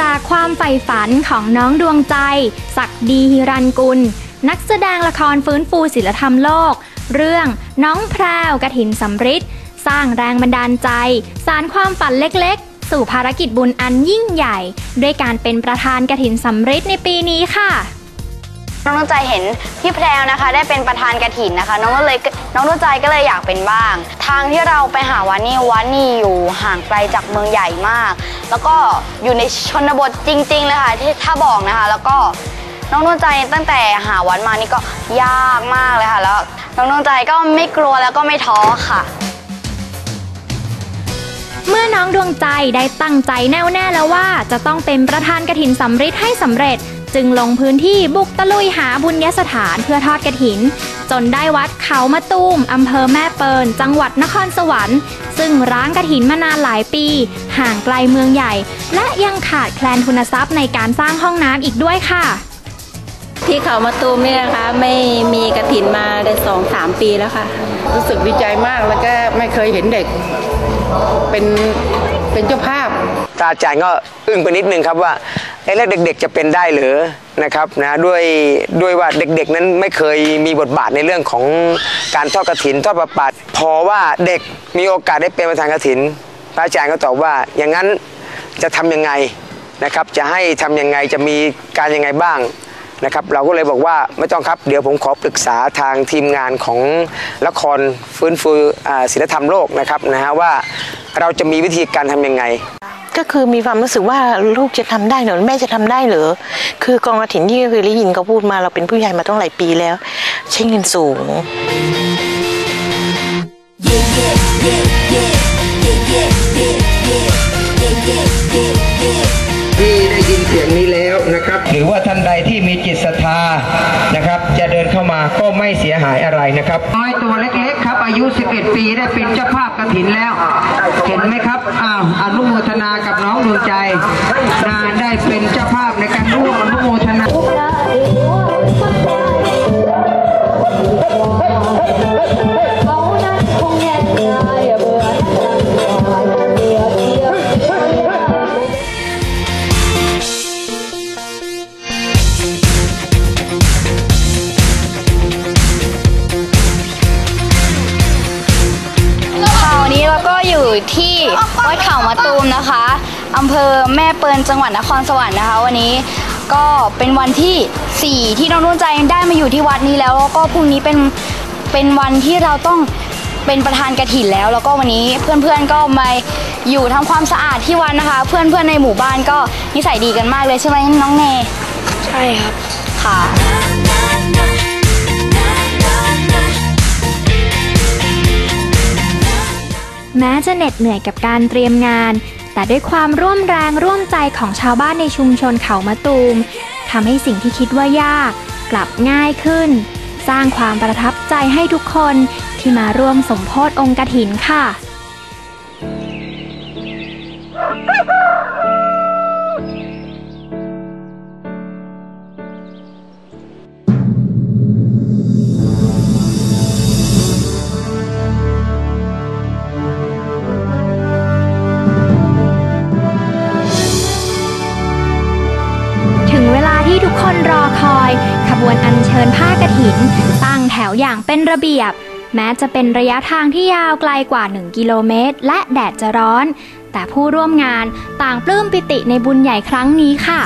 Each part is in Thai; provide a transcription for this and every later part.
จากความใฝ่ฝันของน้องดวงใจ ศักดีฮิรันกุล นักแสดงละครฟื้นฟูศิลธรรมโลก เรื่องน้องแพรวกระถินสำริดสร้างแรงบันดาลใจ สารความฝันเล็กๆ สู่ภารกิจบุญอันยิ่งใหญ่ ด้วยการเป็นประธานกระถินสำริดในปีนี้ค่ะ น้องนุ่นใจเห็นพี่แพรวนะคะ ได้เป็นประธานกระถินนะคะ น้องก็เลยน้องนุ่นใจก็เลยอยากเป็นบ้าง ทางที่เราไปหาวัดนี่วัดนี่อยู่ห่างไกลจากเมืองใหญ่มาก แล้วก็อยู่ในชนบทจริง ๆ เลยค่ะที่ถ้าบอกนะคะ แล้วก็น้องนุ่นใจตั้งแต่หาวัดมานี่ก็ยากมากเลยค่ะ แล้วน้องนุ่นใจก็ไม่กลัวแล้วก็ไม่ท้อค่ะเมื่อน้องดวงใจได้ตั้งใจแน่วแน่แล้วว่า จะต้องเป็นประธานกระถินสำริดให้สำเร็จ จึงลงพื้นที่บุกตะลุยหาบุญยสถานเพื่อทอดกระถิน จนได้วัดเขามะตูมอำเภอแม่เปิลจังหวัดนครสวรรค์ ซึ่งร้างกระถินมานานหลายปี ห่างไกลเมืองใหญ่ และยังขาดแคลนทุนทรัพย์ในการสร้างห้องน้ำอีกด้วยค่ะ ที่เขามาตูมเนี่ยนะคะไม่มีกระถินมาได้สองสามปีแล้วค่ะ รู้สึกดีใจมากแล้วก็ไม่เคยเห็นเด็ก เป็นเป็นเจ้าภาพ ตาจารย์ก็อึ้งไปนิดนึงครับว่า เอ๊ะแล้วเด็กๆจะเป็นได้หรือนะครับนะด้วยด้วยว่าเด็กๆนั้นไม่เคยมีบทบาทในเรื่องของการทอดกระถินทอดประปาพอว่าเด็กมีโอกาสได้เป็นประธานกระถิน พระอาจารย์ก็ตอบว่าอย่างนั้นจะทำยังไงนะครับจะให้ทำยังไงจะมีการยังไงบ้างนะครับเราก็เลยบอกว่าไม่ต้องครับเดี๋ยวผมขอปรึกษาทางทีมงานของละครฟื้นฟูศิลธรรมโลกนะครับนะฮะว่าเราจะมีวิธีการทำยังไง ก็คือมีความรู้สึกว่าลูกจะทำได้เหรอแม่จะทำได้เหรอคือกองกระถินที่เคยได้ยินเขาพูดมาเราเป็นผู้ใหญ่มาตั้งหลายปีแล้ว ใช้เงินสูงที่ได้ยินเสียงนี้แล้วนะครับ หรือว่าท่านใดที่มีจิตศรัทธานะครับ จะเดินเข้ามาก็ไม่เสียหายอะไรนะครับน้อยตัวเล็กๆครับ อายุ 11 ปีได้เป็นเจ้าภาพกระถินแล้ว เห็นไหมครับอ้าวอนุโมทนากับน้องดวงใจนาได้เป็นเจ้าภาพในการร่วมอนุโมทนา ภอแม่เปิลจังหวัดนครสวรรค์นะคะ วันนี้ก็เป็นวันที่ 4 ที่น้องนุ่นใจได้มาอยู่ที่วัดนี้แล้วแล้วก็พรุ่งนี้เป็นเป็นวันที่เราต้องเป็นประธานกระถินแล้ว แล้วก็วันนี้เพื่อนๆก็มาอยู่ทำความสะอาดที่วัดนะคะ เพื่อนๆในหมู่บ้านก็นิสัยดีกันมากเลยใช่ไหมน้องเนใช่ครับค่ะแม้จะเหน็ดเหนื่อยกับการเตรียมงาน แต่ด้วยความร่วมแรงร่วมใจของชาวบ้านในชุมชนเขามะตูมทำให้สิ่งที่คิดว่ายาก กลับง่ายขึ้น สร้างความประทับใจให้ทุกคนที่มาร่วมสมโพธิองค์กถินค่ะ บวนอัญเชิญผ้ากระถิน ตั้งแถวอย่างเป็นระเบียบ แม้จะเป็นระยะทางที่ยาวไกลกว่า 1 กิโลเมตร และแดดจะร้อน แต่ผู้ร่วมงานต่างปลื้มปิติในบุญใหญ่ครั้งนี้ค่ะ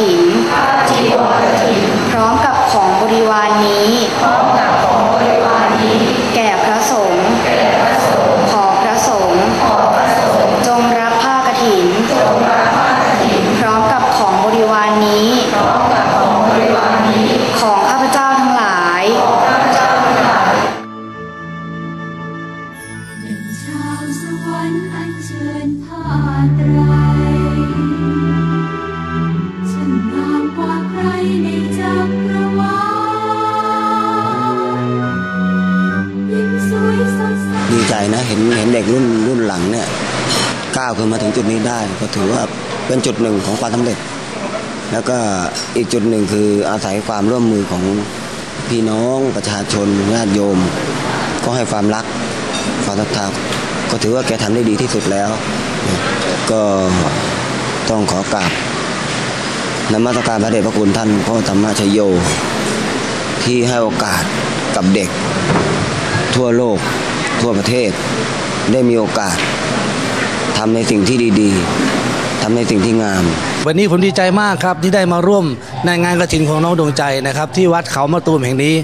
key นเห็นเห็นเด็กรุ่นรุ่นหลังเนี่ยก้าวขึ้นมาถึงจุดนี้ได้ ก็ถือว่าเป็นจุดหนึ่งของความสำเร็จ แล้วก็อีกจุดหนึ่งคืออาศัยความร่วมมือของพี่น้องประชาชนญาติโยม ก็ให้ความรักความศรัทธาก็ถือว่าแกทำได้ดีที่สุดแล้ว ก็ต้องขอกราบนมัสการพระเดชพระคุณท่านพ่อธรรมชโย ที่ให้โอกาสกับเด็กทั่วโลก ทั่วประเทศ ได้มีโอกาสทำในสิ่งที่ดีๆทำในสิ่งที่งาม วันนี้ผมดีใจมากครับที่ได้มาร่วมในงานกระถินของน้องดวงใจนะครับ ที่วัดเขามาตูมแห่งนี้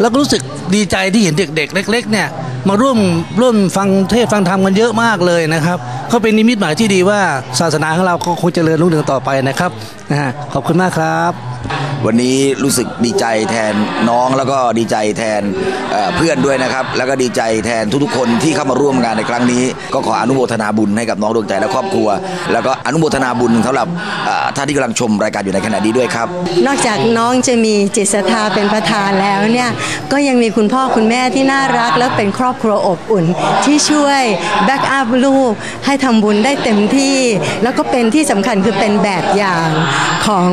แล้วก็รู้สึกดีใจที่เห็นเด็กๆ เล็ก ๆ เนี่ย มาร่วมร่วมฟังเทศน์ฟังธรรมกันเยอะมากเลยนะครับก็เป็นนิมิตหมายที่ดีว่าศาสนาของเราก็คงเจริญรุ่งเรืองต่อไปนะครับนะฮะขอบคุณมากครับ วันนี้รู้สึกดีใจแทนน้องแล้วก็ดีใจแทนเอ่อเพื่อนด้วยนะครับ แล้วก็ดีใจแทนทุกๆคนที่เข้ามาร่วมงานในครั้งนี้ ก็ขออนุโมทนาบุญให้กับน้องดวงใจและครอบครัว แล้วก็อนุโมทนาบุญสำหรับเอ่อท่านที่กำลังชมรายการอยู่ในขณะนี้ด้วยครับ นอกจากน้องจะมีจิตศรัทธาเป็นประธานแล้วเนี่ยก็ยังมีคุณพ่อคุณแม่ที่น่ารักและเป็นครอบครัวอบอุ่น ที่ช่วยแบ็กอัพลูกให้ทำบุญได้เต็มที่ แล้วก็เป็นที่สำคัญคือเป็นแบบอย่างของ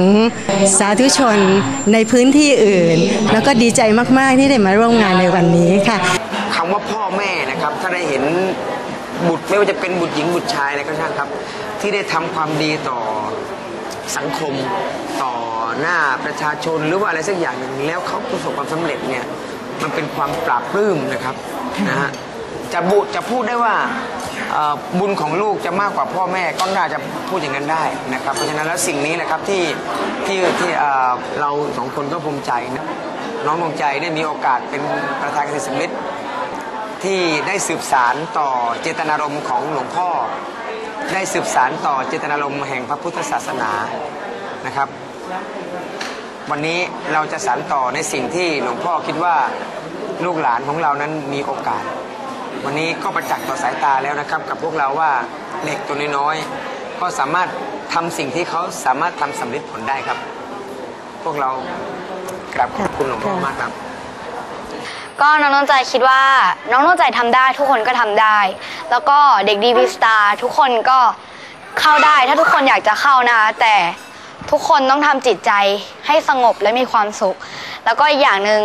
สาธุชนในพื้นที่อื่น แล้วก็ดีใจมาก ๆ ที่ได้มาร่วมงานในวันนี้ค่ะคำว่าพ่อแม่นะครับ ถ้าได้เห็นบุตรไม่ว่าจะเป็นบุตรหญิงบุตรชายอะไรก็ช่างครับ ที่ได้ทำความดีต่อสังคมต่อหน้าประชาชนหรือว่าอะไรสักอย่างหนึ่งแล้วเขาประสบความสำเร็จเนี่ย มันเป็นความปราบปลื้มนะครับนะฮะจะบุจะพูดได้ว่าบุญของลูกจะมากกว่าพ่อแม่ก็น่าจะพูดอย่างนั้นได้นะครับ เพราะฉะนั้นแล้วสิ่งนี้นะครับที่ที่ที่เราสองคนก็ภูมิใจนะน้องดวงใจได้มีโอกาสเป็นประธานกสิสำลิดที่ได้สืบสารต่อเจตนารมณ์ของหลวงพ่อ ได้สืบสารต่อเจตนารมณ์แห่งพระพุทธศาสนานะครับ วันนี้เราจะสานต่อในสิ่งที่หลวงพ่อคิดว่าลูกหลานของเรานั้นมีโอกาส วันนี้ก็ประจักษ์ต่อสายตาแล้วนะครับ กับพวกเราว่าเด็กตัวน้อยๆก็สามารถทำสิ่งที่เขาสามารถทำสำเร็จผลได้ครับ พวกเรากราบขอบคุณหลวงพ่อมากครับ ก็น้องน้องใจคิดว่าน้องน้องใจทำได้ทุกคนก็ทำได้ แล้วก็เด็กดีวีสตาร์ทุกคนก็เข้าได้ถ้าทุกคนอยากจะเข้านะแต่ ทุกคนต้องทำจิตใจให้สงบและมีความสุข แล้วก็อีกอย่างหนึ่ง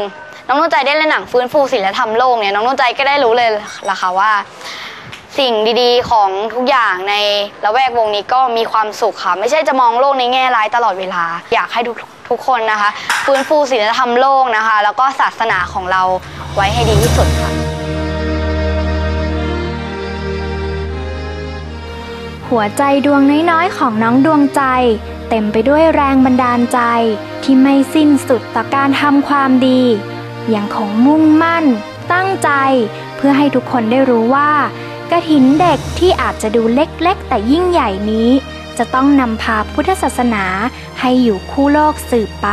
น้องนุ่นใจได้เล่นหนังฟื้นฟูศิลธรรมโลกเนี่ยน้องนุ่นใจก็ได้รู้เลยล่ะค่ะว่า สิ่งดีๆ ของทุกอย่างในละแวกวงนี้ก็มีความสุขค่ะ ไม่ใช่จะมองโลกในแง่ร้ายตลอดเวลา อยากให้ทุกทุกคนนะคะ ฟื้นฟูศีลธรรมโลกนะคะ แล้วก็ศาสนาของเราไว้ให้ดีที่สุดค่ะ หัวใจดวงน้อยๆของน้องดวงใจ เต็มไปด้วยแรงบันดาลใจที่ไม่สิ้นสุดต่อการทำความดียังของมุ่งมั่น ตั้งใจ เพื่อให้ทุกคนได้รู้ว่ากระถินเด็กที่อาจจะดูเล็กๆ แต่ยิ่งใหญ่นี้ จะต้องนำพาพุทธศาสนาให้อยู่คู่โลกสืบไป